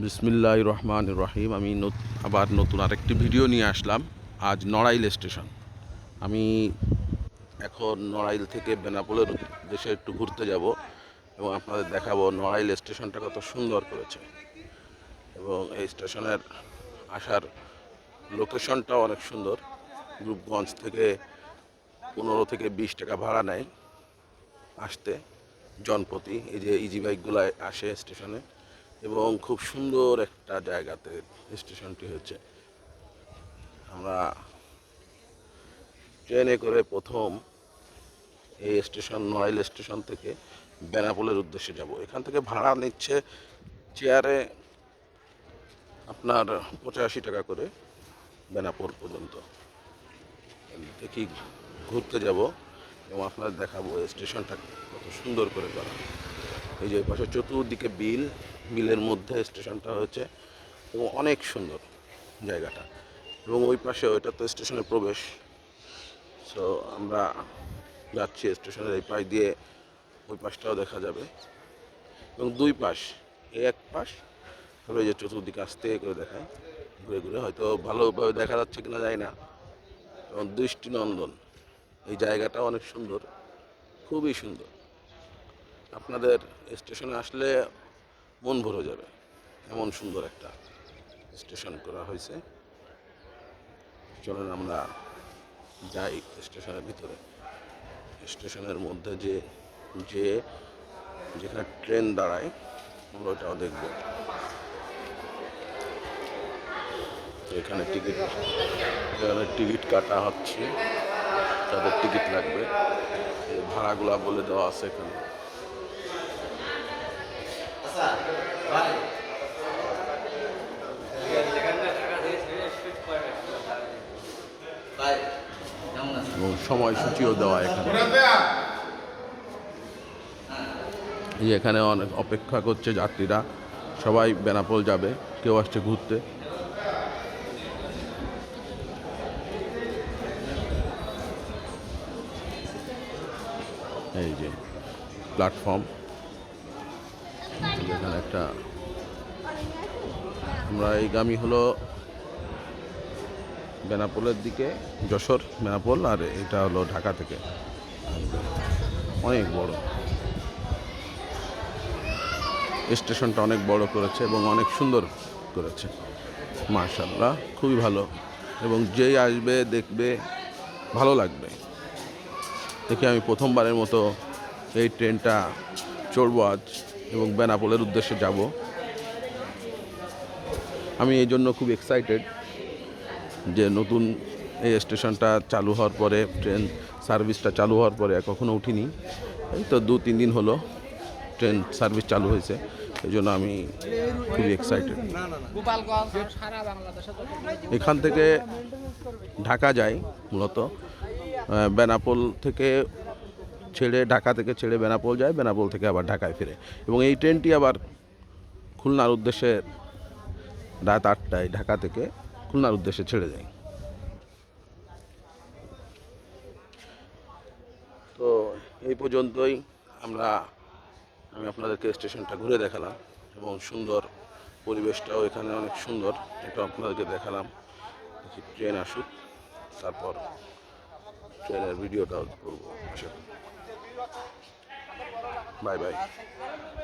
বিসমিল্লাহ রহমান রহিম আমি আবার নতুন আরেকটি ভিডিও নিয়ে আসলাম। আজ নড়াইল স্টেশন। আমি এখন নড়াইল থেকে বেনাপোলের দেশে একটু ঘুরতে যাব এবং আপনাদের দেখাবো নড়াইল স্টেশনটা কত সুন্দর করেছে। এবং এই স্টেশনের আসার লোকেশনটাও অনেক সুন্দর। রূপগঞ্জ থেকে পনেরো থেকে বিশ টাকা ভাড়া নেয় আসতে। জনপ্রতি এই যে ইজি বাইকগুলো আসে স্টেশনে। এবং খুব সুন্দর একটা জায়গাতে স্টেশনটি হয়েছে। আমরা ট্রেনে করে প্রথম এই স্টেশন নড়াইল স্টেশন থেকে বেনাপোলের উদ্দেশ্যে যাব। এখান থেকে ভাড়া নিচ্ছে চেয়ারে আপনার পঁচাশি টাকা করে বেনাপোল পর্যন্ত। দেখি ঘুরতে যাব এবং আপনাদের দেখাবো স্টেশনটা কত সুন্দর করে করা। এই যে পাশে চতুর্দিকে বিল বিলের মধ্যে স্টেশনটা হয়েছে। এবং অনেক সুন্দর জায়গাটা। এবং ওই পাশে ওইটা তো স্টেশনের প্রবেশ। সো আমরা যাচ্ছি স্টেশনের এই পাশ দিয়ে। ওই পাশটাও দেখা যাবে। এবং দুই পাশ এই এক পাশ তবে যে চতুর্দিকে আস্তে করে দেখায়। ঘুরে ঘুরে হয়তো ভালোভাবে দেখা যাচ্ছে কিনা যায় না। এবং দৃষ্টিনন্দন, এই জায়গাটা অনেক সুন্দর। খুবই সুন্দর। আপনাদের স্টেশনে আসলে মন ভরে যাবে। এমন সুন্দর একটা স্টেশন করা হয়েছে। চলেন আমরা যাই স্টেশনের ভিতরে। স্টেশনের মধ্যে যে যে যেখানে ট্রেন দাঁড়ায়, আমরা ওটাও দেখব। এখানে টিকিট এখানে টিকিট কাটা হচ্ছে। তাদের টিকিট লাগবে। ভাড়াগুলা বলে দেওয়া আছে এখানে। সময়সূচিও দেওয়া এখানে। এখানে অনেক অপেক্ষা করছে যাত্রীরা। সবাই বেনাপোল যাবে, কেউ আসছে ঘুরতে। এই যে প্ল্যাটফর্ম এখানে একটা আমরা এই গামী হলো বেনাপোলের দিকে, যশোর, বেনাপোল, আর এটা হলো ঢাকা থেকে। অনেক বড়। স্টেশনটা অনেক বড় করেছে এবং অনেক সুন্দর করেছে। মার্শাল্লাহ খুবই ভালো। এবং যেই আসবে, দেখবে, ভালো লাগবে। দেখে আমি প্রথমবারের মতো এই ট্রেনটা চড়বো আজ। এবং বেনাপোলের উদ্দেশ্যে যাব। আমি এই জন্য খুব এক্সাইটেড যে নতুন এই স্টেশনটা চালু হওয়ার পরে, ট্রেন সার্ভিসটা চালু হওয়ার পরে কখনো উঠিনি। এই তো দু তিন দিন হলো ট্রেন সার্ভিস চালু হয়েছে। এই জন্য আমি খুবই এক্সাইটেড এখান থেকে ঢাকা যায় মূলত। বেনাপোল থেকে ছেড়ে ঢাকা থেকে ছেড়ে বেনাপোল যায়, বেনাপোল থেকে আবার ঢাকায় ফিরে। এবং এই ট্রেনটি আবার খুলনার উদ্দেশ্যে রাত আটটায় ঢাকা থেকে খুলনার উদ্দেশ্যে ছেড়ে যায়। তো এই পর্যন্তই আমরা, আমি আপনাদেরকে স্টেশনটা ঘুরে দেখালাম এবং সুন্দর পরিবেশটাও এখানে অনেক সুন্দর, এটা আপনাদেরকে দেখালাম। ট্রেন আসুক, তারপর ট্রেনের ভিডিওটাও করব, আশা করি। Bye bye.